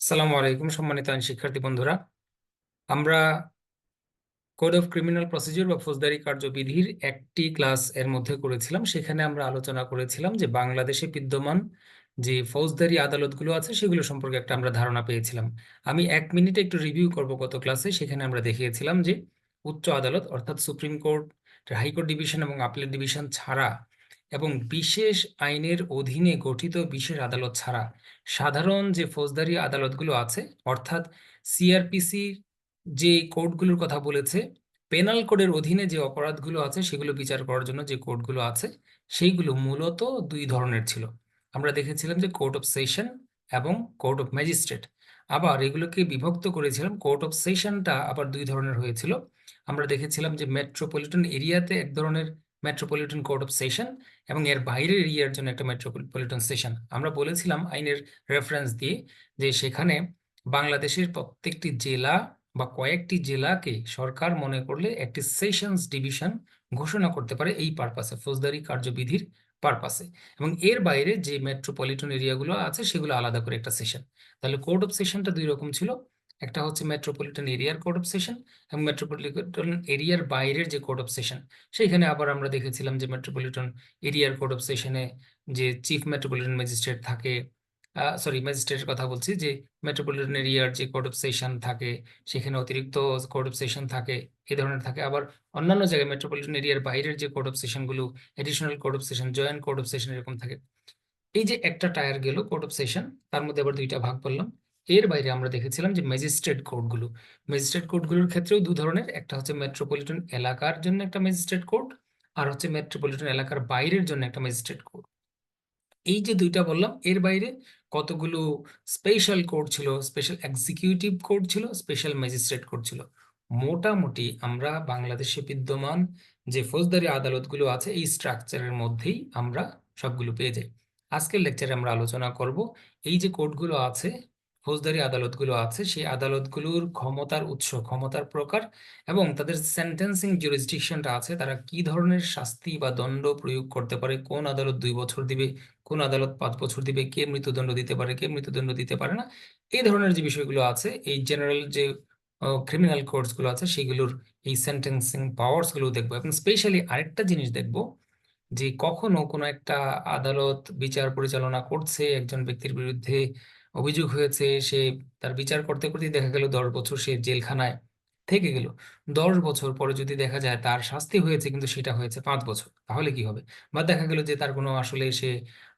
সালামু আলাইকুম, সম্মানিত আইন শিক্ষার্থী বন্ধুরা। আমরা কোড অফ ক্রিমিনাল প্রসিডিউর বা ফৌজদারি কার্যবিধির একটি ক্লাস এর মধ্যে করেছিলাম। সেখানে আমরা আলোচনা করেছিলাম যে বাংলাদেশে বিদ্যমান যে ফৌজদারি আদালতগুলো আছে, সেগুলো সম্পর্কে একটা আমরা ধারণা পেয়েছিলাম। আমি এক মিনিটে একটু রিভিউ করব গত ক্লাসে। সেখানে আমরা দেখিয়েছিলাম যে উচ্চ আদালত, অর্থাৎ supreme court high court division এবং আপিল ডিভিশন ছাড়া এবং বিশেষ আইনের অধীনে গঠিত বিশেষ আদালত ছাড়া সাধারণ যে ফৌজদারি আদালতগুলো আছে, অর্থাৎ সিআরপিসি যে কোর্টগুলোর কথা বলেছে, পেনাল কোডের অধীনে যে অপরাধগুলো আছে, সেগুলো বিচার করার জন্য যে কোর্টগুলো আছে, সেইগুলো মূলত দুই ধরনের ছিল। আমরা দেখেছিলাম যে কোর্ট অফ সেশন এবং কোর্ট অফ ম্যাজিস্ট্রেট। আবার এগুলোকে বিভক্ত করেছিলাম কোর্ট অফ সেশনটা আবার দুই ধরনের হয়েছিল। আমরা দেখেছিলাম যে মেট্রোপলিটন এরিয়াতে এক ধরনের মেট্রোপলিটন কোর্ট অফ সেশন এবং এর বাইরের এরিয়ার জন্য একটা মেট্রোপলিটন সেশন আমরা বলেছিলাম আইনের রেফারেন্স দিয়ে যে সেখানে বাংলাদেশের প্রত্যেকটি জেলা বা কয়েকটি জেলাকে সরকার মনে করলে একটি সেশনস ডিভিশন ঘোষণা করতে পারে এই পারপাসে ফৌজদারি কার্যবিধির পারপাসে এবং এর বাইরে যে মেট্রোপলিটন এরিয়াগুলো আছে সেগুলো আলাদা করে একটা সেশন তাহলে কোর্ট অফ সেশনটা দুই রকম ছিল। একটা হচ্ছে মেট্রোপলিটন এরিয়ার কোর্ট অফ সেশন এবং মেট্রোপলিটন এরিয়ার বাইরের যে কোর্ট অফ সেশন সেইখানে আবার আমরা দেখেছিলাম যে মেট্রোপলিটন এরিয়ার কোর্ট অফ সেশনে যে চিফ মেট্রোপলিটন ম্যাজিস্ট্রেট থাকে সরি ম্যাজিস্ট্রেটের কথা বলছি, যে মেট্রোপলিটন এরিয়ার যে কোর্ট অফ সেশন থাকে, সেখানে অতিরিক্ত কোর্ট অফ সেশন থাকে, এ ধরনের থাকে। আবার অন্যান্য জায়গায় মেট্রোপলিটন এরিয়ার বাইরের যে court of সেশনগুলো additional court of session joint court of session এরকম থাকে। এই যে একটা টায়ার গেল কোর্ট অফ সেশন তার মধ্যে আবার দুইটা ভাগ করলাম। এর বাইরে আমরা দেখেছিলাম যে ম্যাজিস্ট্রেট কোর্টগুলো ম্যাজিস্ট্রেট কোর্টগুলোর ক্ষেত্রেও দু ধরনের, একটা হচ্ছে মেট্রোপলিটন এলাকার জন্য একটা ম্যাজিস্ট্রেট কোর্ট আর হচ্ছে মেট্রোপলিটন এলাকার বাইরের জন্য একটা ম্যাজিস্ট্রেট কোর্ট এই যে দুইটা বললাম, এর বাইরে কতগুলো স্পেশাল কোর্ট ছিল, স্পেশাল এক্সিকিউটিভ কোর্ট ছিল, স্পেশাল ম্যাজিস্ট্রেট কোর্ট ছিল। মোটামুটি আমরা বাংলাদেশে বিদ্যমান যে ফৌজদারি আদালতগুলো আছে, এই স্ট্রাকচারের মধ্যেই আমরা সবগুলো পেয়ে যাই। আজকের লেকচারে আমরা আলোচনা করব, এই যে কোর্টগুলো আছে ফৌজদারি আদালতগুলো আছে, সেই আদালতগুলোর ক্ষমতার উৎস, ক্ষমতার প্রকার এবং তাদের সেন্টেন্সিং জুরিসডিকশনটা আছে, তারা কি ধরনের শাস্তি বা দণ্ড প্রয়োগ করতে পারে, কোন আদালত দুই বছর দিবে, কোন আদালত পাঁচ বছর দিবে, কে মৃত্যুদণ্ড দিতে পারে, কে মৃত্যুদণ্ড দিতে পারে না, এই ধরনের যে বিষয়গুলো আছে, এই জেনারেল যে ক্রিমিনাল কোর্টসগুলো আছে, সেগুলোর এই সেন্টেন্সিং পাওয়ার্সগুলো দেখব এবং স্পেশালি আরেকটা জিনিস দেখব, যে কখনো কোনো একটা আদালত বিচার পরিচালনা করছে, একজন ব্যক্তির বিরুদ্ধে অভিযোগ হয়েছে, সে তার বিচার করতে করতে দেখা গেল দশ বছর সে জেলখানায় থেকে গেল। দশ বছর পরে যদি দেখা যায় তার শাস্তি হয়েছে, কিন্তু সেটা হয়েছে পাঁচ বছর, তাহলে কি হবে? বা দেখা গেল যে তার কোনো আসলে সে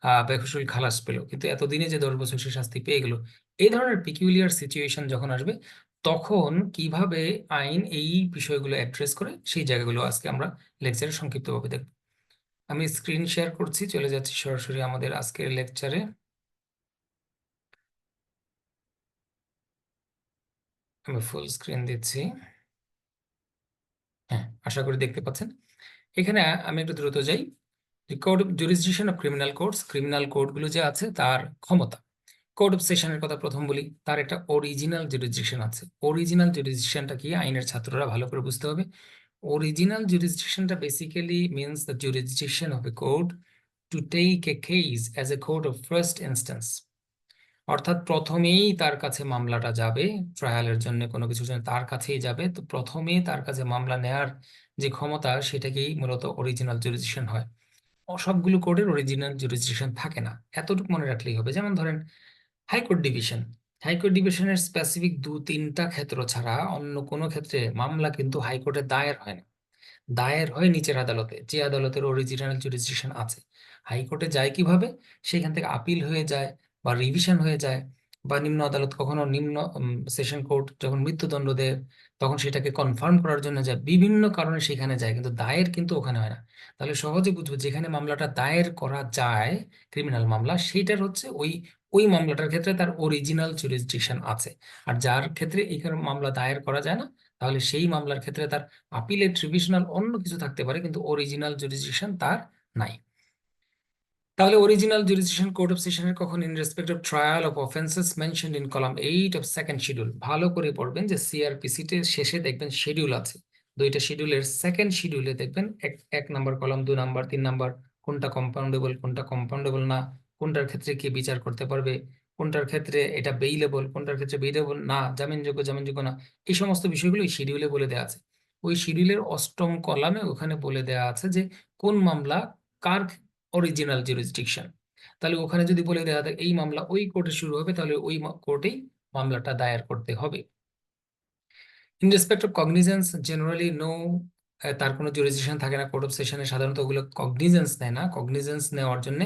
আহ বেকসুর খালাস পেল, কিন্তু এতদিনে যে দশ বছর সে শাস্তি পেয়ে গেল, এই ধরনের পিকিউলিয়ার সিচুয়েশন যখন আসবে, তখন কীভাবে আইন এই বিষয়গুলো অ্যাড্রেস করে, সেই জায়গাগুলো আজকে আমরা লেকচারে সংক্ষিপ্তভাবে দেখব। আমি স্ক্রিন শেয়ার করছি, চলে যাচ্ছি সরাসরি আমাদের আজকের লেকচারে আমি ফুল স্ক্রিন দিচ্ছি। হ্যাঁ আশা করি দেখতে পাচ্ছেন। এখানে আমি একটু দ্রুত যাই। Code jurisdiction of criminal courts criminal কোর্টগুলো যে আছে, তার ক্ষমতা। কোড অফ সেশনের কথা প্রথম বলি, তার একটা অরিজিনাল জুরিসডিকশন আছে। অরিজিনাল জুরিসডিকশনটা কি? আইনের ছাত্ররা ভালো করে বুঝতে হবে। Original জুরিসডিকশনটা basically means the jurisdiction of a court to take a case as a court of first instance অর্থাৎ প্রথমেই তার কাছে মামলাটা যাবে, ট্রায়ালের জন্য কোনো কিছুর জন্য তার কাছেই যাবে, তো প্রথমে তার কাছে মামলা নেয়ার যে ক্ষমতা, সেটাকেই মূলত অরিজিনাল জুরিসডিকশন হয়। সবগুলো কোর্টের অরিজিনাল জুরিসডিকশন থাকে না। এতটুকু মনে রাখলেই হবে। যেমন ধরেন high court division high court ডিভিশনের স্পেসিফিক দু, তিনটা ক্ষেত্র ছাড়া অন্য কোনো ক্ষেত্রে মামলা কিন্তু হাইকোর্টে দায়ের হয় না। দায়ের হয় নিচের আদালতে, যে আদালতের অরিজিনাল জুরিসডিকশন আছে। হাইকোর্টে যায় কীভাবে? সেখান থেকে আপিল হয়ে যায়। বা রিভিশন হয়ে যায় বা নিম্ন আদালত কখনো নিম্ন সেশন কোর্ট যখন মৃত্যুদণ্ড দেয় তখন সেটাকে কনফার্ম করার জন্য যায়, বিভিন্ন কারণে সেখানে যায়, কিন্তু দায়ের কিন্তু ওখানে হয় না। তাহলে সহজে বুঝব যেখানে মামলাটা দায়ের করা যায় ক্রিমিনাল মামলা সেইটার হচ্ছে ওই ওই মামলাটার ক্ষেত্রে তার অরিজিনাল জুরিসডিকশন আছে। আর যার ক্ষেত্রে এইখানে মামলা দায়ের করা যায় না, তাহলে সেই মামলার ক্ষেত্রে তার আপিলের ট্রিবিউনাল অন্য কিছু থাকতে পারে, কিন্তু অরিজিনাল জুরিসডিকশন তার নাই। তাহলে অরিজিনাল জুরিসডিকশন কোর্ট অফ সেশনের কখন in respect of trial of offences mentioned in column eight of second schedule ভালো করে পড়বেন যে সিআরপিসিতে শেষে দেখবেন শিডিউল আছে। দুইটা শিডিউলের সেকেন্ড শিডিউলে দেখবেন, এক এক নাম্বার কলাম দু নাম্বার তিন নাম্বার কোনটা কম্পাউন্ডেবল কোনটা কম্পাউন্ডেবল না, কোনটার ক্ষেত্রে কে বিচার করতে পারবে, কোনটার ক্ষেত্রে এটা বেইলেবল কোনটার ক্ষেত্রে বেইলেবল না, জামিনযোগ্য জামিনযোগ্য না, এই সমস্ত বিষয়গুলো শিডিউলে বলে দেওয়া আছে। ওই শিডিউলের অষ্টম কলামে ওখানে বলে দেওয়া আছে যে কোন মামলা কার অরিজিনাল জুরিসডিকশন তাহলে ওখানে যদি বলে দেওয়া থাকে, এই মামলা ওই কোর্টে শুরু হবে, তাহলে ওই কোর্টেই মামলাটা দায়ের করতে হবে। In respect of cognizance generally no তার কোনো জুরিসডিকশন থাকে না। কোর্ট অফ সেশনে সাধারণত ওগুলো কগনিজেন্স নেয় না। কগনিজেন্স নেওয়ার জন্য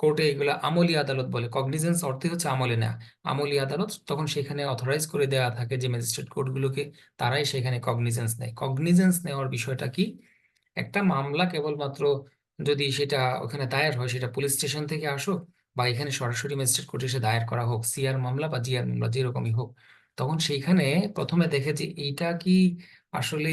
কোর্টে এগুলো আমলি আদালত বলে। কগনিজেন্স অর্থে হচ্ছে আমলে নেওয়া আমলি আদালত তখন সেখানে অথরাইজ করে দেওয়া থাকে যে ম্যাজিস্ট্রেট কোর্টগুলোকে তারাই সেখানে কগনিজেন্স নেয়। কগনিজেন্স নেওয়ার বিষয়টা কি? একটা মামলা কেবলমাত্র যদি সেটা ওখানে দায়ের হয়, সেটা পুলিশ স্টেশন থেকে আসুক বা এখানে সরাসরি ম্যাজিস্ট্রেট কোর্টে এসে দায়ের করা হোক সিআর মামলা বা জিআর মামলা যেরকমই হোক, তখন সেইখানে প্রথমে দেখে যে এইটা কি আসলে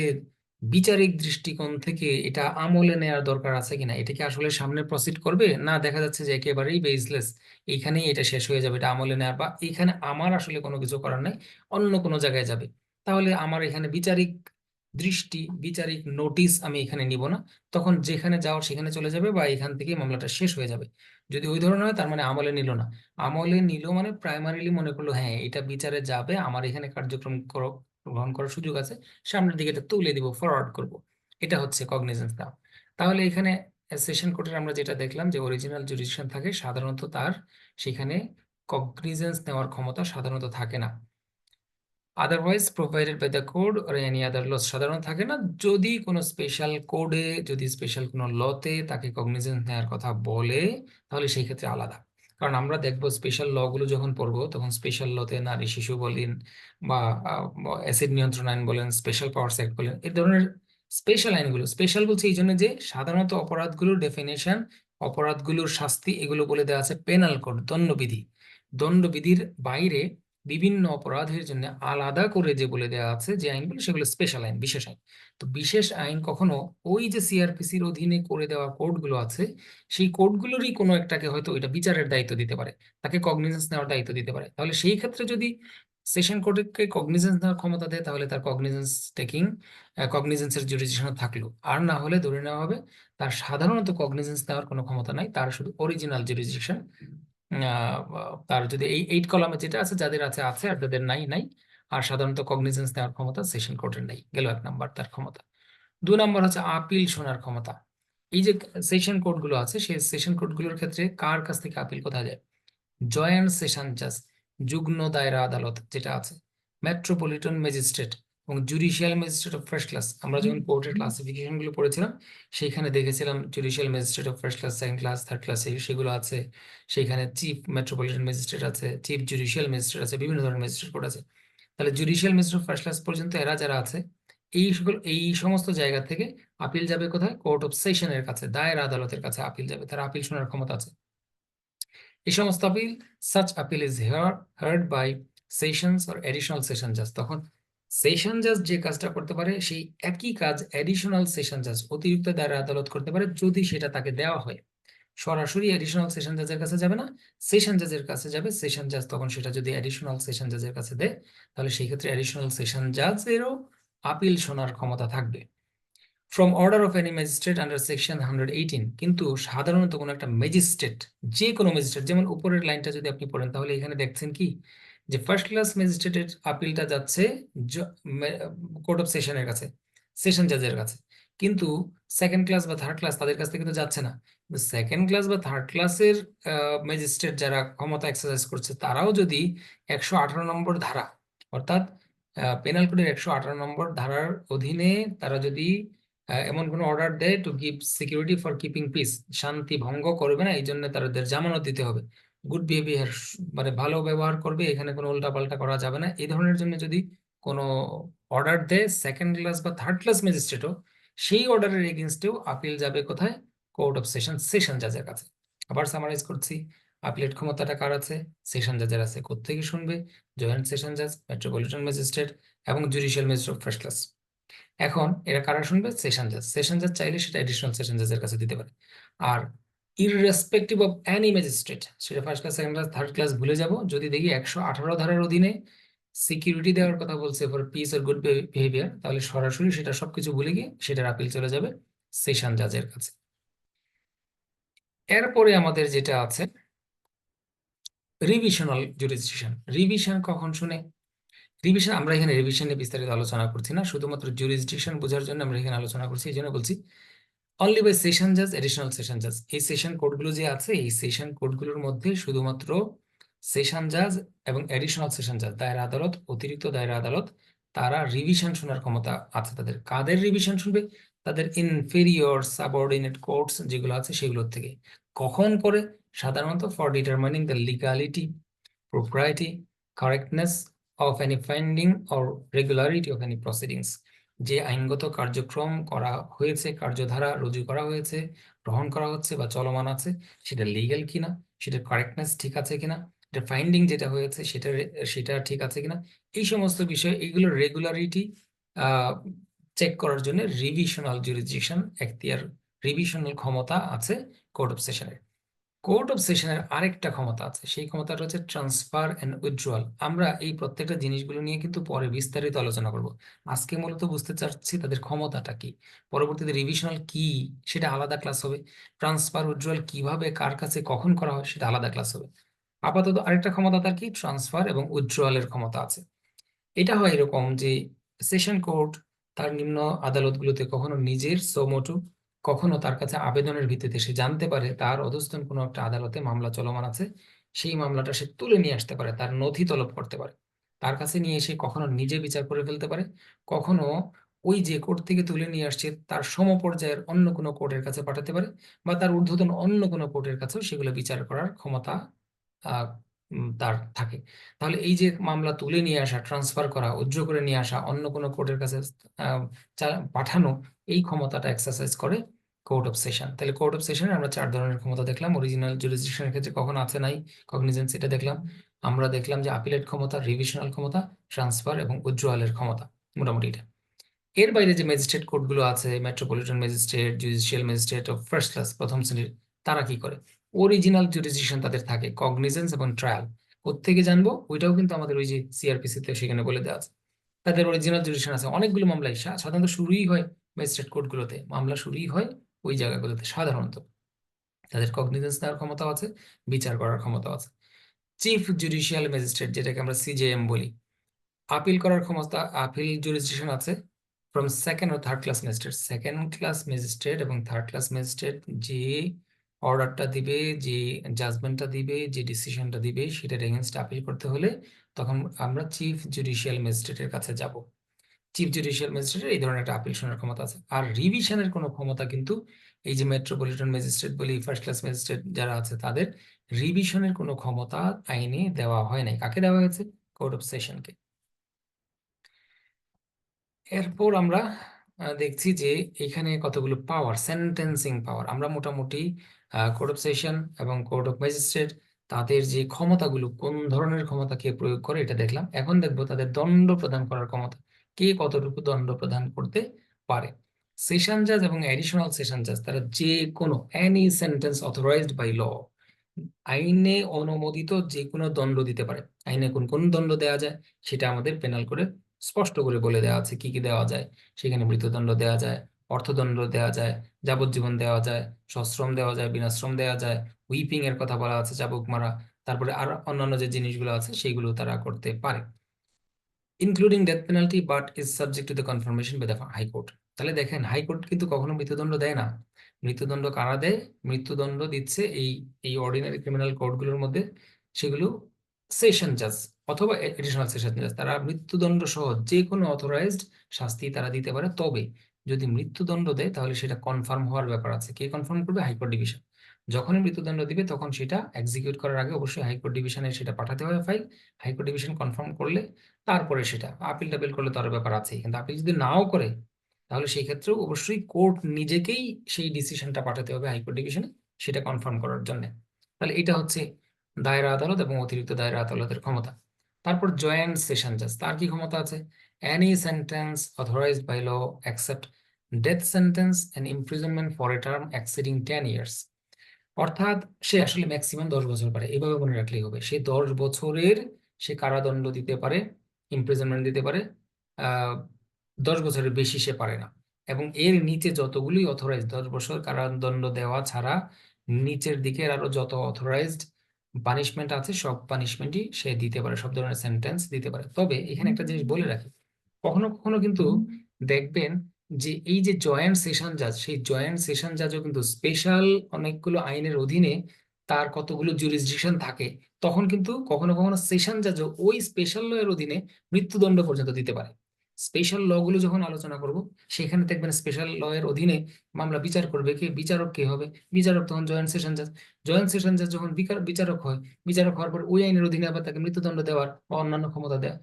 বিচারিক দৃষ্টিকোণ থেকে এটা আমলে নেওয়ার দরকার আছে কিনা? এটা কি আসলে সামনে প্রসিড করবে? না, দেখা যাচ্ছে যে একেবারেই বেসলেস এইখানেই এটা শেষ হয়ে যাবে, এটা আমলে নেওয়ার বা এইখানে আমার আসলে কোনো কিছু করার নাই, অন্য কোনো জায়গায় যাবে। তাহলে আমার এখানে বিচারিক দৃষ্টি, বিচারিক নোটিশ আমি এখানে নিব না। তখন যেখানে যাওয়ার সেখানে চলে যাবে বা এখান থেকে মামলাটা শেষ হয়ে যাবে। যদি ওই ধরনের হয় তার মানে আমলে নিল না। আমলে নিল মানে প্রাইমারিলি মনে করল হ্যাঁ এটা বিচারে যাবে, আমার এখানে কার্যক্রম করো, গ্রহণ করার সুযোগ আছে, সামনের দিকে এটা তুলে দিব ফরওয়ার্ড করব। এটা হচ্ছে কগনিজেন্স নাও তাহলে এখানে সেশন কোর্টের আমরা যেটা দেখলাম যে অরিজিনাল জুরিডিকশন থাকে, সাধারণত তার সেখানে কগনিজেন্স নেওয়ার ক্ষমতা সাধারণত থাকে না। Otherwise provided by the code or any other laws সাধারণ থাকে না। যদি কোনো স্পেশাল কোডে যদি স্পেশাল কোনো লতে তাকে কগনিজেন্স নেওয়ার কথা বলে, তাহলে সেই ক্ষেত্রে আলাদা। কারণ আমরা দেখব স্পেশাল লগুলো যখন পড়ব, তখন স্পেশাল লতে নারী, শিশু বলেন বা অ্যাসিড নিয়ন্ত্রণ আইন বলেন স্পেশাল পাওয়ার অ্যাক্ট বলেন, এই ধরনের স্পেশাল আইনগুলো স্পেশাল বলছে এই জন্য যে সাধারণত অপরাধগুলোর ডেফিনেশন অপরাধগুলোর শাস্তি এগুলো বলে দেওয়া আছে পেনাল কোড দণ্ডবিধি। দণ্ডবিধির বাইরে বিভিন্ন অপরাধের জন্য আলাদা করে যে বলে দেওয়া আছে যে আইনগুলো, সেগুলো স্পেশাল আইন, বিশেষ আইন। তো বিশেষ আইন কখনো ওই যে সিআরপিসির অধীনে করে দেওয়া কোর্টগুলো আছে, সেই কোর্টগুলোরই কোনো একটাকে হয়তো ওইটা বিচারের দায়িত্ব দিতে পারে, তাকে কগনিজেন্স নেওয়ার দায়িত্ব দিতে পারে। তাহলে সেই ক্ষেত্রে যদি সেশন কোর্টকে কগনিজেন্স নেওয়ার ক্ষমতা দেয়, তাহলে তার কগনিজেন্স টেকিং কগনিজেন্সের জুরিডিকশন থাকল। আর না হলে ধরে নেওয়া হবে, তার সাধারণত কগনিজেন্স নেওয়ার কোনো ক্ষমতা নাই, তার শুধু অরিজিনাল জুরিডিকশন তার যদি এই এইট কলামে যেটা আছে, যাদের আছে আছে, আর যাদের নাই নাই, আর সাধারণত কগনিজেন্স নেওয়ার ক্ষমতা সেশন কোর্টের নেই, গেল এক নাম্বার তার ক্ষমতা। দু নম্বর হচ্ছে আপিল শোনার ক্ষমতা। এই যে সেশন কোর্টগুলো আছে, সেই সেশন কোর্টগুলোর ক্ষেত্রে কার কাছ থেকে আপিল কোথায় যায়? জয়েন্ট সেশন জাজ যুগ্ম দায়রা আদালত যেটা আছে মেট্রোপলিটন ম্যাজিস্ট্রেট এবং judicial magistrate of first class আমরা যখন কোর্টের ক্লাসিফিকেশনগুলো পড়েছিলাম সেখানে দেখেছিলাম judicial magistrate of first class second class third class সেগুলো আছে। সেখানে চিফ মেট্রোপলিটন ম্যাজিস্ট্রেট আছে চিফ জুডিশিয়াল ম্যাজিস্ট্রেট আছে বিভিন্ন ধরনের ম্যাজিস্ট্রেট কোর্ট আছে। তাহলে জুডিশিয়াল ম্যাজিস্ট্রেট ফার্স্ট ক্লাস পর্যন্ত এরা যারা আছে এই সকল এই সমস্ত জায়গা থেকে আপিল যাবে কোথায়? কোর্ট অফ সেশনের কাছে দায়ের আদালতের কাছে আপিল যাবে তারা আপিল শোনার ক্ষমতা আছে। এই সমস্ত appeal such appeal is heard by sessions or additional session জাজ তখন সেশন জাজ যে কাজটা করতে পারে, সেই একই কাজ এডিশনাল সেশন জাজ অতিরিক্ত দায়রা আদালত করতে পারে যদি সেটা তাকে দেওয়া হয়। সরাসরি এডিশনাল সেশন জাজের কাছে যাবে না সেশন জাজের কাছে যাবে সেশন জাজ তখন সেটা যদি এডিশনাল সেশন জাজের কাছে দেয়, তাহলে সেই ক্ষেত্রে এডিশনাল সেশন জাজেরও আপিল শোনার ক্ষমতা থাকবে। From order of any magistrate under section hundred eighteen কিন্তু সাধারণত কোনো একটা ম্যাজিস্ট্রেট যে কোনো ম্যাজিস্ট্রেট যেমন উপরের লাইনটা যদি আপনি পড়েন, তাহলে এখানে দেখছেন কি যে ফার্স্ট ক্লাস ম্যাজিস্ট্রেটের আপিলটা যাচ্ছে কোর্ট অফ সেশনের কাছে সেশন জাজের কাছে। কিন্তু সেকেন্ড ক্লাস বা থার্ড ক্লাস তাদের কাছ থেকে তো যাচ্ছে না। সেকেন্ড ক্লাস বা থার্ড ক্লাসের ম্যাজিস্ট্রেট যারা ক্ষমতা এক্সারসাইজ করছে, তারাও যদি একশো আঠারো নম্বর ধারা, অর্থাৎ পেনাল কোডের একশো আঠারো নম্বর ধারার অধীনে তারা যদি এমন কোনো অর্ডার দেয় to give security for keeping peace শান্তি ভঙ্গ করবে না এই জন্য তাদের জামানত দিতে হবে। গুড বিহেভিয়ার মানে ভালো ব্যবহার করবে, এখানে কোনো উল্টাপাল্টা করা যাবে না। এই ধরনের জন্য যদি কোনো অর্ডার দেয় সেকেন্ড ক্লাস বা থার্ড ক্লাস ম্যাজিস্ট্রেটও সেই অর্ডারের এগেনস্টেও আপিল যাবে কোথায়? কোর্ট অফ সেশন সেশন জাজের কাছে। আবার সামারাইজ করছি আপিলেট ক্ষমতাটা কার আছে? সেশন জাজের আছে। কোথেকে শুনবে? জয়েন্ট সেশন জাজ মেট্রোপলিটন ম্যাজিস্ট্রেট এবং জুডিশিয়াল ম্যাজিস্ট্রেট ফার্স্ট ক্লাস এখন এরা কারা শুনবে? সেশন জাজ সেশন জাজ চাইলে সেটা এডিশনাল সেশন জাজের কাছে দিতে পারে। আর ইররেসপেক্টিভ অফ অ্যানি ম্যাজিস্ট্রেট সেটা first class second class third class ভুলে যাব। যদি দেখি একশো আঠারো ধারার অধীনে সিকিউরিটি দেওয়ার কথা বলছে ফর পিস আর গুড বিহেভিয়ার তাহলে সরাসরি সেটা সবকিছু ভুলে গিয়ে সেটার আপিল চলে যাবে সেশন জাজের কাছে। এরপরে আমাদের যেটা আছে রিভিশনাল জুরিসডিকশন রিভিশন কখন শুনে? রিভিশন আমরা এখানে রিভিশন নিয়ে বিস্তারিত আলোচনা করছি না, শুধুমাত্র জুরিসডিকশন বোঝার জন্য আমরা এখানে আলোচনা করছি, এই জন্য বলছি অনলি বাই সেশন জাজ এডিশনাল সেশন জাজ এই সেশন কোডগুলো যে আছে, এই সেশন কোডগুলোর মধ্যে শুধুমাত্র সেশন জাজ এবং এডিশনাল সেশন জাজ দায়রা আদালত, অতিরিক্ত দায়রা আদালত, তারা রিভিশন শোনার ক্ষমতা আছে তাদের। কাদের রিভিশন শুনবে? তাদের ইনফেরিয়র সাবঅর্ডিনেট কোর্টস যেগুলো আছে সেগুলোর থেকে। কখন করে? সাধারণত for determining the legality propriety correctness of any finding or regularity of any proceedings যে আইনগত কার্যক্রম করা হয়েছে, কার্যধারা রুজু করা হয়েছে, গ্রহণ করা হচ্ছে বা চলমান আছে, সেটা লিগ্যাল কিনা সেটার কারেক্টনেস ঠিক আছে কিনা, এটা ফাইন্ডিং যেটা হয়েছে সেটা সেটা ঠিক আছে কিনা, এই সমস্ত বিষয় এগুলোর রেগুলারিটি চেক করার জন্য রিভিশনাল জুরিসডিকশন এখতিয়ার রিভিশনাল ক্ষমতা আছে কোর্ট অফ সেশনের কোর্ট অফ সেশনের আরেকটা ক্ষমতা আছে। সেই ক্ষমতাটা হচ্ছে ট্রান্সফার এন্ড উইথড্রয়াল। আমরা এই প্রত্যেকটা জিনিসগুলো নিয়ে কিন্তু পরে বিস্তারিত আলোচনা করব। আজকে মূলত বুঝতে চাচ্ছি তাদের ক্ষমতাটা কি। পরবর্তীতে রিভিশনাল কি, সেটা আলাদা ক্লাস হবে। ট্রান্সফার, উইথড্রয়াল কীভাবে, কার কাছে, কখন করা হয়, সেটা আলাদা ক্লাস হবে। আপাতত আরেকটা ক্ষমতা তার কি? ট্রান্সফার এবং উইথড্রয়ালের ক্ষমতা আছে। এটা হয় এরকম যে সেশন কোর্ট তার নিম্ন আদালতগুলোতে কখনো নিজের সোমোটো কখনো তার কাছে আবেদনের ভিত্তিতে সে জানতে পারে তার অধস্তন কোনো একটা আদালতে মামলা চলমান আছে, সেই মামলাটা সে তুলে নিয়ে আসতে পারে, তার নথি তলব করতে পারে। তার কাছে নিয়ে এসে কখনো নিজে বিচার করে ফেলতে পারে। কখনো ওই যে কোর্ট থেকে তুলে নিয়ে আসছে তার সমপর্যায়ের অন্য কোনো কোর্টের কাছে পাঠাতে পারে বা তার ঊর্ধ্বতন অন্য কোনো কোর্টের কাছেও সেগুলো বিচার করার ক্ষমতা তার থাকে। তাহলে এই যে মামলা তুলে নিয়ে আসা ট্রান্সফার করা, উজ্জ্ব করে নিয়ে আসা, অন্য কোনো কোর্টের কাছে পাঠানো, এই ক্ষমতাটা এক্সারসাইজ করে কোর্ট অফ সেশন তাহলে কোর্ট অফ সেশনে আমরা চার ধরনের ক্ষমতা দেখলাম। অরিজিনাল জুরিসডিকশনের ক্ষেত্রে কখন আছে নাই কগনিজেন্স এটা দেখলাম। আমরা দেখলাম যে আপিলেট ক্ষমতা রিভিশনাল ক্ষমতা ট্রান্সফার এবং উজ্জ্বলের ক্ষমতা, মোটামুটি এটা। এর বাইরে যে ম্যাজিস্ট্রেট কোর্টগুলো আছে metropolitan magistrate judicial magistrate of first class প্রথম শ্রেণির তারা কি করে? অরিজিনাল জুরিসডিকশন তাদের থাকে কগনিজেন্স এবং ট্রায়াল কোত্থেকে জানব? ওইটাও কিন্তু আমাদের ওই যে সিআরপিসি তে সেখানে বলে দেওয়া আছে। তাদের অরিজিনাল জুরিসডিকশন আছে। অনেকগুলো মামলাই সাধারণত শুরুই হয় ম্যাজিস্ট্রেট কোর্টগুলোতে মামলা শুরুই হয় ওই জায়গাগুলোতে সাধারণত। তাদের কগনিজেন্স নেওয়ার ক্ষমতা আছে, বিচার করার ক্ষমতা আছে। চিফ জুডিশিয়াল ম্যাজিস্ট্রেট যেটাকে আমরা সিজেএম বলি আপিল করার ক্ষমতা আপিল জুরিসডিকশন আছে from second O third class magistrate second class magistrate এবং থার্ড ক্লাস ম্যাজিস্ট্রেট যে অর্ডারটা দিবে, যে জাজমেন্টটা দিবে, যে ডিসিশনটা দিবে সেটার এগেনস্ট আপিল করতে হলে তখন আমরা চিফ জুডিশিয়াল ম্যাজিস্ট্রেটের কাছে যাব। চিফ জুডিশিয়াল ম্যাজিস্ট্রেটের এই ধরনের একটা আপিল শোনার ক্ষমতা আছে। আর রিভিশনের কোনো ক্ষমতা কিন্তু এই যে মেট্রোপলিটন ম্যাজিস্ট্রেট বলি ফার্স্ট ক্লাস ম্যাজিস্ট্রেট যারা আছে তাদের রিভিশনের কোনো ক্ষমতা আইনে দেওয়া হয় নাই। কাকে দেওয়া হয়েছে? কোর্ট অফ সেশনকে এরপর আমরা দেখছি যে এখানে কতগুলো পাওয়ার সেন্টেন্সিং পাওয়ার আমরা মোটামুটি কোর্ট অফ সেশন এবং কোর্ট অফ ম্যাজিস্ট্রেট তাদের যে ক্ষমতাগুলো, কোন ধরনের ক্ষমতা কে প্রয়োগ করে এটা দেখলাম। এখন দেখব তাদের দণ্ড প্রদান করার ক্ষমতা। কে কতটুকু দণ্ড প্রদান করতে পারে? সেশন জাজ এবং অ্যাডিশনাল সেশন জাজ তারা যে কোনো any sentence authorised by law আইনে অনুমোদিত যে কোনো দণ্ড দিতে পারে। আইনে কোন কোন দণ্ড দেওয়া যায়, সেটা আমাদের পেনাল করে স্পষ্ট করে বলে দেওয়া আছে। কি কি দেওয়া যায়? সেখানে মৃত্যুদণ্ড দেওয়া যায়। অর্থদণ্ড দেওয়া যায়, যাবজ্জীবন দেওয়া যায়, সশ্রম দেওয়া যায়, বিনাশ্রম দেওয়া যায় হুইপিং এর কথা বলা আছে চাবুক মারা, তারপরে আর অন্যান্য যে জিনিসগুলো আছে সেগুলো তারা করতে পারে। Including death penalty but is subject to the confirmation by the high court তাহলে দেখেন হাইকোর্ট কিন্তু কখনো মৃত্যুদণ্ড দেয় না। মৃত্যুদণ্ড কারা দেয়? মৃত্যুদণ্ড দিচ্ছে এই এই অর্ডিনারি ক্রিমিনাল কোর্টগুলোর মধ্যে সেগুলো সেশন জাজ অথবা এডিশনাল সেশন জাজ তারা মৃত্যুদণ্ড সহ যে কোনো অথরাইজড শাস্তি তারা দিতে পারে, তবে যদি মৃত্যুদণ্ড দেয়, তাহলে সেটা কনফার্ম হওয়ার ব্যাপার আছে। কে কনফার্ম করবে? হাইকোর্ট ডিভিশন যখনই মৃত্যুদণ্ড দিবে, তখন সেটা এক্সিকিউট করার আগে অবশ্যই হাইকোর্ট ডিভিশনে সেটা পাঠাতে হবে ফাইল হাইকোর্ট ডিভিশন কনফার্ম করলে তারপরে সেটা আপিল টাপিল করলে তার ব্যাপার আছে কিন্তু আপিল যদি নাও করে, তাহলে সেই ক্ষেত্রেও অবশ্যই কোর্ট নিজেকেই সেই ডিসিশনটা পাঠাতে হবে হাইকোর্ট ডিভিশনে সেটা কনফার্ম করার জন্য। তাহলে এটা হচ্ছে দায়রা আদালত এবং অতিরিক্ত দায়রা আদালতের ক্ষমতা। তারপর জয়েন্ট সেশন জাজ তার কি ক্ষমতা আছে? Any sentence authorised by law accept death sentence and imprisonment for a term exceeding ten years অর্থাৎ সে আসলে ম্যাক্সিমাম দশ বছর পারে। এভাবে মনে রাখলেই হবে। সে দশ বছরের সে কারাদণ্ড দিতে পারে ইমপ্রিজনমেন্ট দিতে পারে দশ বছরের বেশি সে পারে না। এবং এর নিচে যতগুলি অথরাইজড দশ বছর কারাদণ্ড দেওয়া ছাড়া নিচের দিকের আরও যত অথরাইজড পানিশমেন্ট আছে, সব পানিশমেন্টই সে দিতে পারে, সব ধরনের সেন্টেন্স দিতে পারে। তবে এখানে একটা জিনিস বলে রাখি। কখনো কখনো কিন্তু দেখবেন যে এই যে জয়েন্ট সেশন জাজ সেই জয়েন্ট সেশন জাজও কিন্তু স্পেশাল অনেকগুলো আইনের অধীনে তার কতগুলো জুরিসডিকশন থাকে তখন কিন্তু কখনো কখনো সেশন জাজও ওই স্পেশাল ল এর অধীনে মৃত্যুদণ্ড পর্যন্ত দিতে পারে। স্পেশাল ল গুলো যখন আলোচনা করব, সেখানে দেখবেন স্পেশাল ল এর অধীনে মামলা বিচার করবে কে? বিচারক কে হবে? বিচারক তখন জয়েন্ট সেশন জাজ জয়েন্ট সেশন জাজ যখন বিচারক হয়, বিচারক হওয়ার পর ওই আইনের অধীনে আবার তাকে মৃত্যুদণ্ড দেওয়ার বা অন্যান্য ক্ষমতা দেওয়া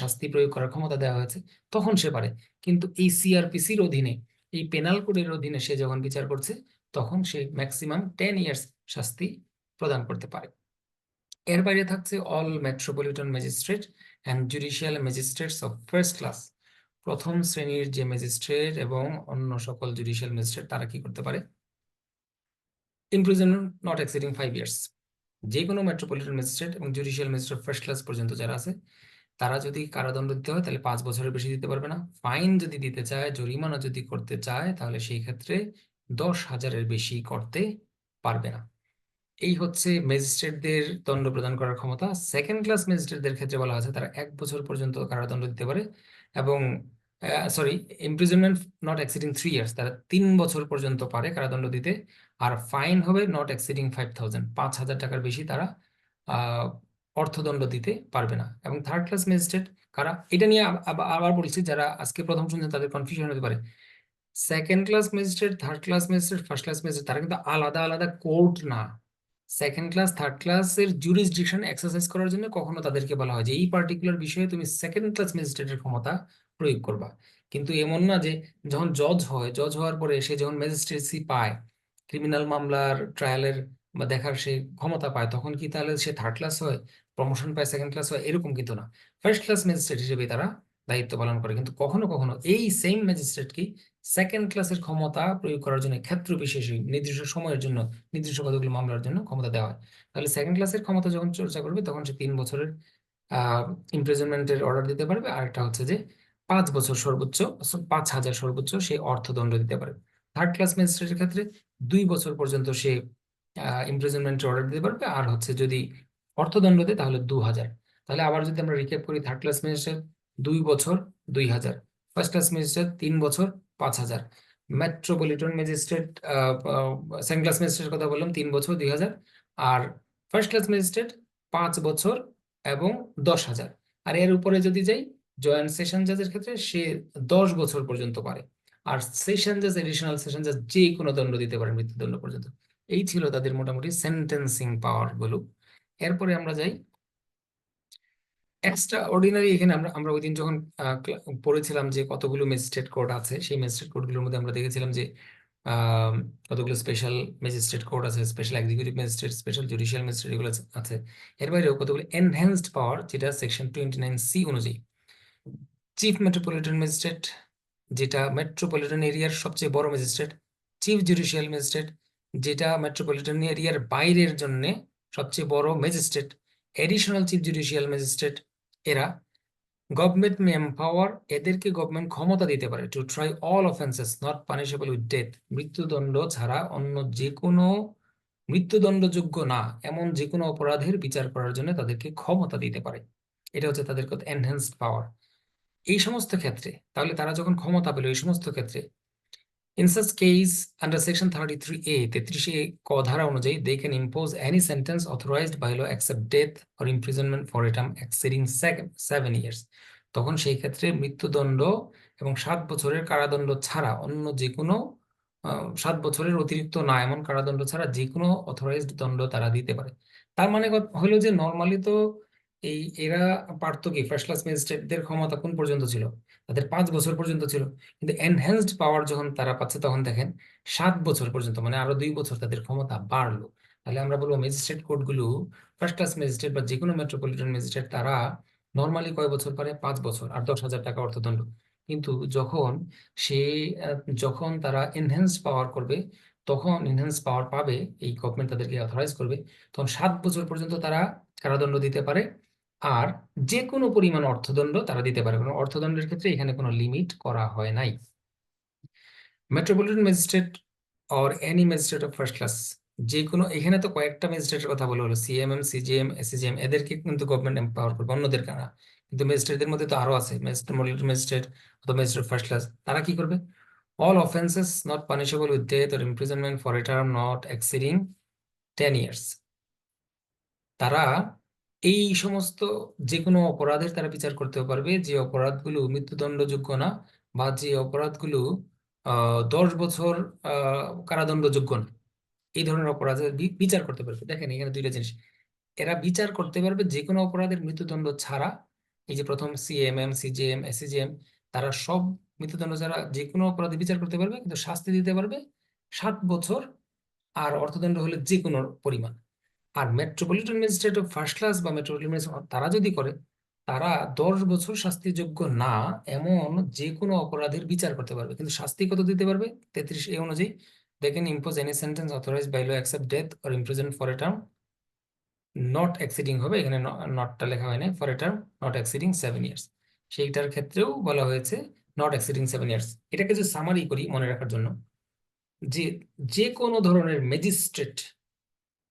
শাস্তি প্রয়োগ করার ক্ষমতা দেওয়া হয়েছে, তখন সে পারে। কিন্তু এই সিআরপিসির অধীনে, এই পেনাল কোডের অধীনে সে যখন বিচার করছে, তখন সে ম্যাক্সিমাম টেন ইয়ার্স শাস্তি প্রদান করতে পারে। এর বাইরে থাকছে all metropolitan magistrate and judicial magistrates of first class প্রথম শ্রেণির যে ম্যাজিস্ট্রেট এবং অন্য সকল জুডিশিয়াল ম্যাজিস্ট্রেট, তারা কি করতে পারে? Imprisonment not exceeding five years যে কোনো মেট্রোপলিটন ম্যাজিস্ট্রেট এবং জুডিশিয়াল ম্যাজিস্ট্রেট ফার্স্ট ক্লাস পর্যন্ত যারা আছে, তারা যদি কারাদণ্ড দিতে হয়, তাহলে পাঁচ বছরের বেশি দিতে পারবে না। ফাইন যদি দিতে চায়, জরিমানা যদি করতে চায়, তাহলে সেই ক্ষেত্রে দশ হাজারের বেশি করতে পারবে না। এই হচ্ছে ম্যাজিস্ট্রেটদের দণ্ড প্রদান করার ক্ষমতা। সেকেন্ড ক্লাস ম্যাজিস্ট্রেটদের ক্ষেত্রে বলা আছে তারা এক বছর পর্যন্ত কারাদণ্ড দিতে পারে এবং sorry imprisonment not exceeding three years তারা তিন বছর পর্যন্ত পারে কারাদণ্ড দিতে। আর ফাইন হবে নট এক্সিডিং ফাইভ থাউজেন্ড পাঁচ হাজার টাকার বেশি তারা অর্থদণ্ড দিতে পারবে না। এবং থার্ড ক্লাস ম্যাজিস্ট্রেট কারা, এটা নিয়ে আব- আব- আবার বলছি, যারা আজকে প্রথম শুনছেন তাদের কনফিউশন হতে পারে। Second class magistrate third class magistrate first class magistrate তারা কিন্তু আলাদা আলাদা কোর্ট না। সেকেন্ড ক্লাস থার্ড ক্লাসের জুরিসডিকশন এক্সারসাইজ করার জন্য কখনো তাদেরকে বলা হয় যে, এই পার্টিকুলার বিষয়ে তুমি সেকেন্ড ক্লাস ম্যাজিস্ট্রেটের ক্ষমতা প্রয়োগ করবা। কিন্তু এমন না যে যখন জজ হয় জজ হওয়ার পরে সে যখন ম্যাজিস্ট্রেসি পায় ক্রিমিনাল মামলার ট্রায়ালের বা দেখার সে ক্ষমতা পায়, তখন কি তাহলে সে থার্ড ক্লাস হয় প্রমোশন পায় সেকেন্ড ক্লাস হয়, এরকম কিন্তু না। ফার্স্ট ক্লাস ম্যাজিস্ট্রেট হিসেবে তারা দায়িত্ব পালন করে। কিন্তু কখনো কখনো এই সেম ম্যাজিস্ট্রেটকে সেকেন্ড ক্লাসের ক্ষমতা প্রয়োগ করার জন্য ক্ষেত্র বিশেষে নির্দিষ্ট সময়ের জন্য, নির্দিষ্ট কতগুলো মামলার জন্য ক্ষমতা দেওয়া হয়। তাহলে সেকেন্ড ক্লাসের ক্ষমতা যখন চর্চা করবে, তখন সে তিন বছরের, আহ ইমপ্রিজনমেন্টের অর্ডার দিতে পারবে। আর একটা হচ্ছে যে পাঁচ বছর সর্বোচ্চ পাঁচ হাজার সর্বোচ্চ সে অর্থদণ্ড দিতে পারবে থার্ড ক্লাস ম্যাজিস্ট্রেটের ক্ষেত্রে দুই বছর পর্যন্ত সে ইমপ্রিজনমেন্টের অর্ডার দিতে পারবে। আর হচ্ছে যদি অর্থদণ্ড দেয় তাহলে দু হাজার। তাহলে আবার যদি আমরা রিক্যাপ করি থার্ড ক্লাস ম্যাজিস্ট্রেট দুই বছর দুই হাজার। ফার্স্ট ক্লাস ম্যাজিস্ট্রেট তিন বছর পাঁচ হাজার। Metropolitan magistrate second class magistrate কথা বললাম, তিন বছর দুই হাজার। আর ফার্স্ট ক্লাস ম্যাজিস্ট্রেট পাঁচ বছর এবং দশ হাজার। আর এর উপরে যদি যাই জয়েন্ট সেশন জাজের ক্ষেত্রে সে দশ বছর পর্যন্ত পারে। আর সেশন জাজ এডিশনাল সেশন জাজ যে কোনো দণ্ড দিতে পারে মৃত্যুদণ্ড পর্যন্ত। এই ছিল তাদের মোটামুটি সেন্টেন্সিং পাওয়ারগুলো এরপরে আমরা যাই। এক্সট্রা অর্ডিনারি এখানে আমরা আমরা ওই দিন যখন পড়েছিলাম যে কতগুলো ম্যাজিস্ট্রেট কোর্ট আছে, সেই ম্যাজিস্ট্রেট কোর্টগুলোর মধ্যে আমরা দেখেছিলাম যে কতগুলো স্পেশাল ম্যাজিস্ট্রেট কোর্ট আছে special executive magistrate special judicial magistrate এগুলো আছে। এর বাইরেও কতগুলো এনহ্যান্সড পাওয়ার যেটা সেকশন টোয়েন্টি নাইন সি অনুযায়ী। চিফ মেট্রোপলিটন ম্যাজিস্ট্রেট যেটা মেট্রোপলিটন এরিয়ার সবচেয়ে বড় ম্যাজিস্ট্রেট চিফ জুডিশিয়াল ম্যাজিস্ট্রেট যেটা মেট্রোপলিটন এরিয়ার বাইরের জন্য সবচেয়ে বড় magistrate additional chief judicial magistrate এরা গভর্নমেন্ট মে এম্পাওয়ার এদেরকে গভর্নমেন্ট ক্ষমতা দিতে পারে to try all offences not punishable with death মৃত্যুদণ্ড ছাড়া অন্য যে কোনো মৃত্যুদণ্ডযোগ্য না, এমন যে কোনো অপরাধের বিচার করার জন্য তাদেরকে ক্ষমতা দিতে পারে। এটা হচ্ছে তাদের এনহ্যান্সড পাওয়ার এই সমস্ত ক্ষেত্রে তাহলে তারা যখন ক্ষমতা পেল এই সমস্ত ক্ষেত্রে ইনসাস In such case, under section 33A, 33A ক ধারা অনুযায়ী, they can impose any sentence authorized by law except death or imprisonment for a term seven years. তখন সেই ক্ষেত্রে মৃত্যুদণ্ড এবং সাত বছরের কারাদণ্ড ছাড়া অন্য যে কোনো সাত বছরের অতিরিক্ত না এমন কারাদণ্ড ছাড়া যে কোনো অথরাইজড দণ্ড তারা দিতে পারে তার মানে হলো যে নর্মালি তো এই, এরা পারতো কি? ফার্স্ট ক্লাস ম্যাজিস্ট্রেটদের ক্ষমতা কোন পর্যন্ত ছিল? তাদের পাঁচ বছর পর্যন্ত ছিল। কিন্তু এনহ্যান্সড পাওয়ার যখন তারা পাচ্ছে তখন দেখেন, সাত বছর পর্যন্ত মানে আরও দুই বছর তাদের ক্ষমতা বাড়লো। তাহলে আমরা বলব ম্যাজিস্ট্রেট কোর্টগুলো ফার্স্ট ক্লাস ম্যাজিস্ট্রেট বা যে কোনো মেট্রোপলিটন ম্যাজিস্ট্রেট তারা নর্মালি কয় বছর পারে পাঁচ বছর, আর দশ হাজার টাকা অর্থদণ্ড। কিন্তু যখন সে যখন তারা এনহ্যান্সড পাওয়ার করবে, তখন এনহ্যান্স পাওয়ার পাবে, এই গভর্নমেন্ট তাদেরকে অথরাইজ করবে, তখন সাত বছর পর্যন্ত তারা কারাদণ্ড দিতে পারে। আর যে কোনো পরিমাণ অর্থদণ্ড তারা দিতে পারে। কারণ অর্থদণ্ডের ক্ষেত্রে এখানে কোনো লিমিট করা হয় নাই। Metropolitan magistrate or any magistrate of first class যে কোনো এখানে তো কয়েকটা ম্যাজিস্ট্রেটের কথা বলা হলো। সিএমএম সিজিএম এসিজিএম এদেরকে কিন্তু গভর্নমেন্ট এম্পাওয়ার করবে, অন্যদের না। কিন্তু ম্যাজিস্ট্রেটদের মধ্যে তো আরও আছে। ম্যাজিস্ট্রেট ম্যাজিস্ট্রেট অথবা ম্যাজিস্ট্রেট ফার্স্ট ক্লাস তারা কি করবে? All offences not punishable with death or imprisonment for a term not exceeding 10 years. তারা এই সমস্ত যে কোনো অপরাধের তারা বিচার করতে পারবে। যে অপরাধগুলো মৃত্যুদণ্ডযোগ্য না বা যে অপরাধগুলো দশ বছর কারাদণ্ডযোগ্য না, এই ধরনের অপরাধের বিচার করতে পারবে। দেখেন এখানে দুইটা জিনিস। এরা বিচার করতে পারবে যে কোনো অপরাধের মৃত্যুদণ্ড ছাড়া, এই যে প্রথম সিএমএম সিজিএম এসিজিএম তারা সব মৃত্যুদণ্ড ছাড়া যে কোনো অপরাধে বিচার করতে পারবে, কিন্তু শাস্তি দিতে পারবে সাত বছর, আর অর্থদণ্ড হলে যে কোনো পরিমাণ। আর metropolitan magistrate of first class বা মেট্রোপলিটন তারা যদি করে, তারা দশ বছর শাস্তিযোগ্য না, এমন যে কোনো অপরাধের বিচার করতে পারবে। কিন্তু শাস্তি কত দিতে পারবে? তেত্রিশ এ অনুযায়ী they can impose any sentence authorized by law except death or imprisonment for a term not হবে। এখানে নটটা লেখা হয় না for a term not exceeding seven years সেইটার ক্ষেত্রেও বলা হয়েছে নট এক্সিডিং সেভেন ইয়ার্স এটাকে যদি সামারি করি মনে রাখার জন্য, যে যে কোনো ধরনের ম্যাজিস্ট্রেট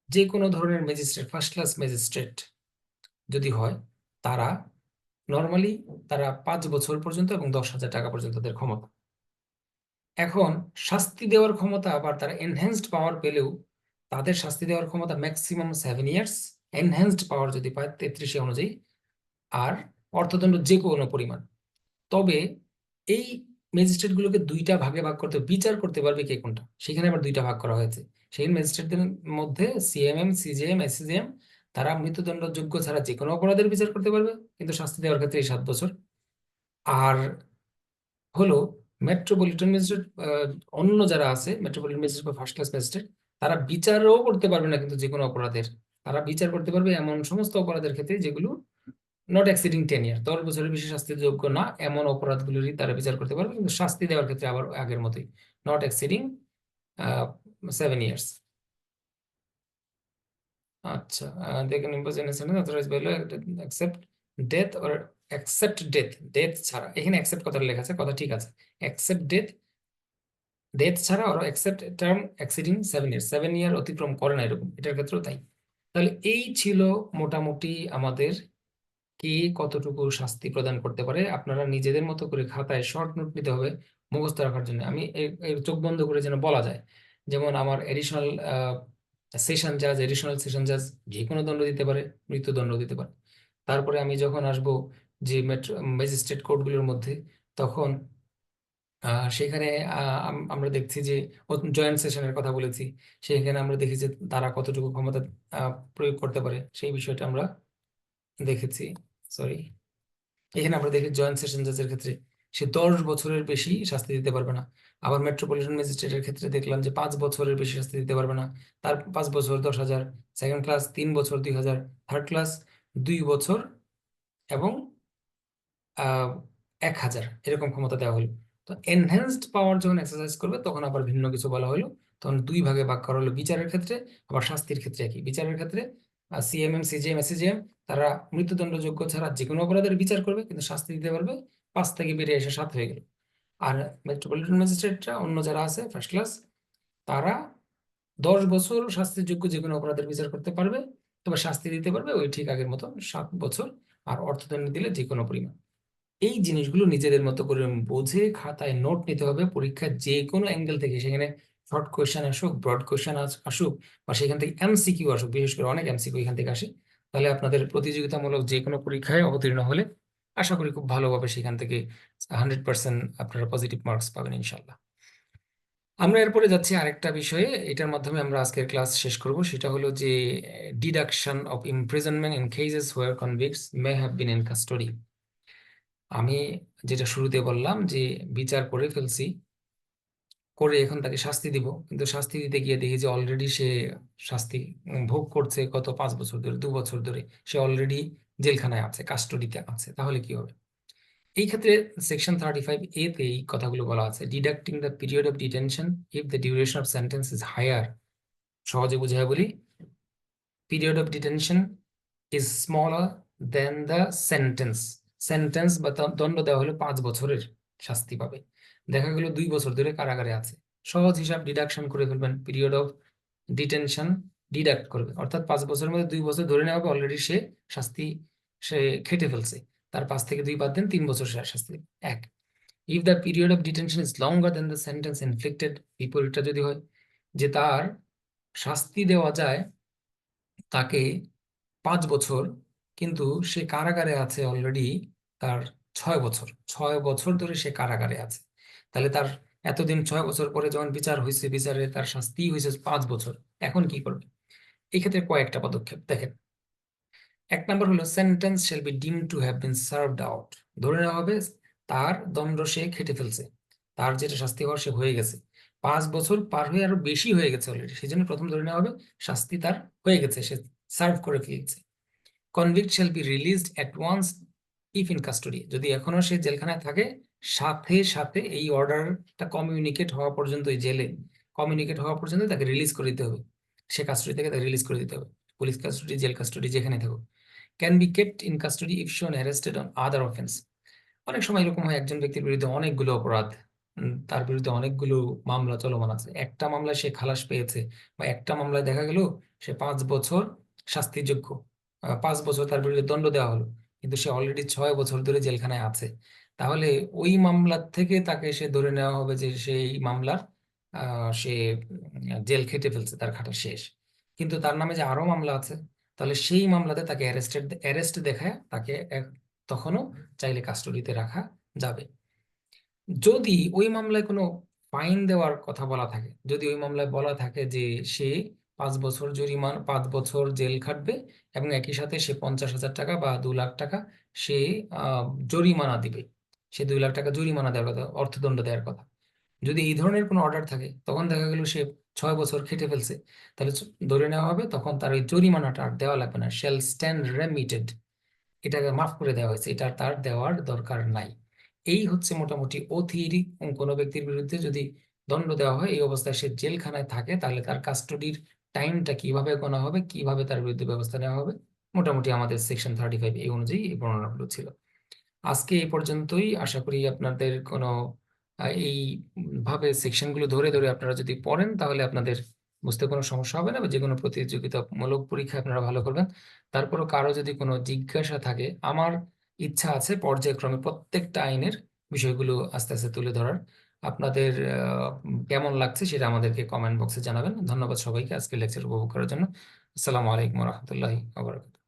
যে কোনো ধরনের ম্যাজিস্ট্রেট ফার্স্ট ক্লাস ম্যাজিস্ট্রেট যদি হয়, তারা নর্মালি তারা পাঁচ বছর পর্যন্ত এবং দশ হাজার টাকা পর্যন্ত তাদের ক্ষমতা। এখন শাস্তি দেওয়ার ক্ষমতা আবার তারা এনহ্যান্সড পাওয়ার পেলেও তাদের শাস্তি দেওয়ার ক্ষমতা maximum seven years enhanced power যদি পায় তেত্রিশে অনুযায়ী, আর অর্থদণ্ড যে কোনো পরিমাণ। তবে এই ম্যাজিস্ট্রেটগুলোকে দুইটা ভাগে ভাগ করতে, বিচার করতে পারবে কে কোনটা? সেখানে আবার দুইটা ভাগ করা হয়েছে। সেই ম্যাজিস্ট্রেটদের মধ্যে সিএমএম সিজিএম এসিজিএম তারা মৃত্যুদণ্ডযোগ্য ছাড়া যে কোনো অপরাধের বিচার করতে পারবে, কিন্তু শাস্তি দেওয়ার ক্ষেত্রে এই সাত বছর। আর হলো মেট্রোপলিটন ম্যাজিস্ট্রেট অন্য যারা আছে, মেট্রোপলিটন ম্যাজিস্ট্রেট বা ফার্স্ট ক্লাস ম্যাজিস্ট্রেট, তারা বিচারও করতে পারবে না কিন্তু যে কোনো অপরাধের। তারা বিচার করতে পারবে এমন সমস্ত অপরাধের ক্ষেত্রে যেগুলো নট এক্সিডিং টেন ইয়ার দশ বছরের বেশি শাস্তির যোগ্য না, এমন অপরাধগুলোরই তারা বিচার করতে পারবে, কিন্তু শাস্তি দেওয়ার ক্ষেত্রে আবার আগের মতোই নট এক্সিডিং সেভেন ইয়ার্স আচ্ছা they can impose any sentence authorised by law except death or except death death ছাড়া, এখানে এক্সেপ্ট কথাটা লেখা আছে, কথা ঠিক আছে এক্সেপ্ট ডেথ ডেথ ছাড়া ওরা except term exceeding seven year seven year অতিক্রম করে না এরকম, এটার ক্ষেত্রেও তাই। তাহলে এই ছিল মোটামুটি আমাদের কে কতটুকু শাস্তি প্রদান করতে পারে, আপনারা নিজেদের মতো করে খাতায় শর্ট নোট নিতে হবে, মুখস্থ রাখার জন্য। আমি চোখ বন্ধ করে যেন বলা যায় যেমন আমার এডিশনাল সেশন জাজ এডিশনাল সেশন জাজ যে কোনো দণ্ড দিতে পারে, মৃত্যুদণ্ড দিতে পারে। তারপরে আমি যখন আসব যে ম্যাজিস্ট্রেট কোর্টগুলোর মধ্যে, তখন সেখানে আমরা দেখছি যে জয়েন্ট সেশনের কথা বলেছি, সেখানে আমরা দেখি যে তারা কতটুকু ক্ষমতা প্রয়োগ করতে পারে, সেই বিষয়টা আমরা দেখেছি সরি এখানে আমরা দেখি জয়েন্ট সেশন জাজের ক্ষেত্রে সে দশ বছরের বেশি শাস্তি দিতে পারবে না। আবার মেট্রোপলিটন ম্যাজিস্ট্রেটের ক্ষেত্রে দেখলাম যে পাঁচ বছরের বেশি শাস্তি দিতে পারবে না। তার পাঁচ বছর দশ হাজার সেকেন্ড ক্লাস তিন বছর দুই হাজার থার্ড ক্লাস দুই বছর এবং এক হাজার এরকম ক্ষমতা দেওয়া হলো। তো এনহ্যান্সড পাওয়ার যখন এক্সারসাইজ করবে তখন আবার ভিন্ন কিছু বলা হলো। তখন দুই ভাগে ভাগ করা হলো বিচারের ক্ষেত্রে, আবার শাস্তির ক্ষেত্রে একই। বিচারের ক্ষেত্রে সিএমএম সিজিএম এসিজিএম তারা মৃত্যুদণ্ডযোগ্য ছাড়া যে কোনো অপরাধের বিচার করবে, কিন্তু শাস্তি দিতে পারবে। পাঁচ থেকে বেরিয়ে এসে সাত হয়ে গেল। আর মেট্রোপলিটন ম্যাজিস্ট্রেটরা অন্য যারা আছে ফার্স্ট ক্লাস তারা দশ বছর শাস্তির যোগ্য যে কোনো অপরাধের বিচার করতে পারবে, তবে শাস্তি দিতে পারবে ওই ঠিক আগের মতো সাত বছর আর অর্থদণ্ড দিলে যে কোনো পরিমাণ। এই জিনিসগুলো নিজেদের মতো করে বোঝে খাতায় নোট নিতে হবে। পরীক্ষার যে কোনো অ্যাঙ্গেল থেকে সেখানে শর্ট কোয়েশ্চেন আসুক ব্রড কোয়েশ্চেন আসুক বা সেখান থেকে এমসিকিউ আসুক, বিশেষ করে অনেক এমসিকিউ এখান থেকে আসে, তাহলে আপনাদের প্রতিযোগিতামূলক যে কোনো পরীক্ষায় অবতীর্ণ হলে আশা করি খুব ভালোভাবে সেখান থেকে হান্ড্রেড পার্সেন্ট আপনারা পজিটিভ মার্কস পাবেন ইনশাল্লাহ আমরা এরপরে যাচ্ছি আরেকটা বিষয়ে, এটার মাধ্যমে আমরা আজকের ক্লাস শেষ করব, সেটা হলো যে deduction of imprisonment in cases where convicts may have been in custody আমি যেটা শুরুতে বললাম যে, বিচার করে ফেলছি, করে এখন তাকে শাস্তি দিব, কিন্তু শাস্তি দিতে গিয়ে দেখি যে অলরেডি সে শাস্তি ভোগ করছে গত পাঁচ বছর ধরে, দু বছর ধরে। সে অলরেডি জেলখানায় আছে কাস্টডিতে আছে, তাহলে কি হবে? এই ক্ষেত্রে সেকশন থার্টি ফাইভ এ তে এই কথাগুলো বলা আছে deducting the period of detention if the duration of sentence is higher সহজে বুঝায় বলি period of detention is smaller than the sentence sentence বা দণ্ড দেওয়া হলো পাঁচ বছরের শাস্তি পাবে। দেখা গেল দুই বছর ধরে কারাগারে আছে। সহজ হিসাব ডিডাকশন করে ফেলবেন পিরিয়ড অফ ডিটেনশন ডিডাক্ট করবে। অর্থাৎ পাঁচ বছরের মধ্যে দুই বছর ধরে নেওয়া হবে অলরেডি সে শাস্তি সে খেটে ফেলছে। তার পাঁচ থেকে দুই বাদ দেন, তিন বছর সে শাস্তি। এক if the period of detention is longer than the sentence inflicted বিপরীতটা যদি হয়, যে তার শাস্তি দেওয়া যায় তাকে পাঁচ বছর, কিন্তু সে কারাগারে আছে অলরেডি তার ছয় বছর। ছয় বছর ধরে সে কারাগারে আছে। তাহলে তার এতদিন ছয় বছর পরে যখন বিচার হয়েছে বিচারে তার শাস্তি হয়েছে পাঁচ বছর। এখন কি করবে? এই ক্ষেত্রে কয়েকটা পদক্ষেপ, দেখেন। এক নম্বর হলো sentence shall be deemed to have been served out ধরে নেওয়া হবে, তার দণ্ড সে খেটে ফেলছে। তার যেটা শাস্তি হওয়ার সে হয়ে গেছে। পাঁচ বছর পার হয়ে আরও বেশি হয়ে গেছে অলরেডি সেই জন্য প্রথম ধরে নেওয়া হবে, শাস্তি তার হয়ে গেছে, সে সার্ভ করে ফেলছে। Convict shall be released at once if in custody যদি এখনও সে জেলখানায় থাকে, সাথে সাথে এই অর্ডারটা কমিউনিকেট হওয়া পর্যন্ত জেলে কমিউনিকেট হওয়া পর্যন্ত তাকে রিলিজ করে দিতে হবে। সে কাস্টডি থেকে তাকে রিলিজ করে দিতে হবে। পুলিশ কাস্টডি জেল কাস্টডি যেখানে থাকুক। Can be kept in custody if shown arrested on other offence অনেক সময় এরকম হয়, একজন ব্যক্তির বিরুদ্ধে অনেকগুলো অপরাধ তার বিরুদ্ধে অনেকগুলো মামলা চলমান আছে। একটা মামলায় সে খালাস পেয়েছে বা একটা মামলায় দেখা গেল সে পাঁচ বছর শাস্তিযোগ্য পাঁচ বছর তার বিরুদ্ধে দণ্ড দেওয়া হলো, কিন্তু সে অলরেডি ছয় বছর ধরে জেলখানায় আছে। তাহলে ওই মামলার থেকে তাকে সে ধরে নেওয়া হবে যে সেই মামলার সে জেল খেটে ফেলছে, তার খাটা শেষ। কিন্তু তার নামে যে আরও মামলা আছে, তাহলে সেই মামলাতে তাকে অ্যারেস্টেড অ্যারেস্ট দেখায়, তাকে তখনও চাইলে কাস্টডিতে রাখা যাবে। যদি ওই মামলায় কোনো ফাইন দেওয়ার কথা বলা থাকে, যদি ওই মামলায় বলা থাকে যে সে পাঁচ বছর জরিমানা, পাঁচ বছর জেল খাটবে এবং একই সাথে সে পঞ্চাশ হাজার টাকা বা দু লাখ টাকা সে জরিমানা দিবে। সে দুই লাখ টাকা জরিমানা দেওয়ার কথা, অর্থদণ্ড দেওয়ার কথা। যদি এই ধরনের কোনো অর্ডার থাকে, তখন দেখা গেল সে ছয় বছর খেটে ফেলছে। তাহলে ধরে নেওয়া হবে তখন তার ওই জরিমানাটা আর দেওয়া লাগবে না। শ্যাল স্ট্যান্ড রেমিটেড এটাকে মাফ করে দেওয়া হয়েছে। এটা তার দেওয়ার দরকার নাই। এই হচ্ছে মোটামুটি অথিরি কোনো ব্যক্তির বিরুদ্ধে যদি দণ্ড দেওয়া হয়, এই অবস্থায় সে জেলখানায় থাকে, তাহলে তার কাস্টডির টাইমটা কীভাবে গোনা হবে, কীভাবে তার বিরুদ্ধে ব্যবস্থা নেওয়া হবে, মোটামুটি আমাদের সেকশন থার্টি ফাইভ এই অনুযায়ী এই বর্ণনাগুলো ছিল। আজকে এই পর্যন্তই। আশা করি আপনাদের কোনো আহ, এই উম, ভাবে সেকশনগুলো ধরে ধরে আপনারা যদি পড়েন তাহলে আপনাদের বুঝতে কোনো সমস্যা হবে না বা যে কোনো প্রতিযোগিতামূলক পরীক্ষা আপনারা ভালো করবেন। তারপরও কারও যদি কোনো জিজ্ঞাসা থাকে আমার ইচ্ছা আছে পর্যায়ক্রমে প্রত্যেকটা আইনের বিষয়গুলো আস্তে আস্তে তুলে ধরার। আপনাদের কেমন লাগছে সেটা আমাদেরকে কমেন্ট বক্সে জানাবেন। ধন্যবাদ সবাইকে আজকে লেকচার উপভোগ করার জন্য। আসসালামু আলাইকুম রহমতুল্লাহি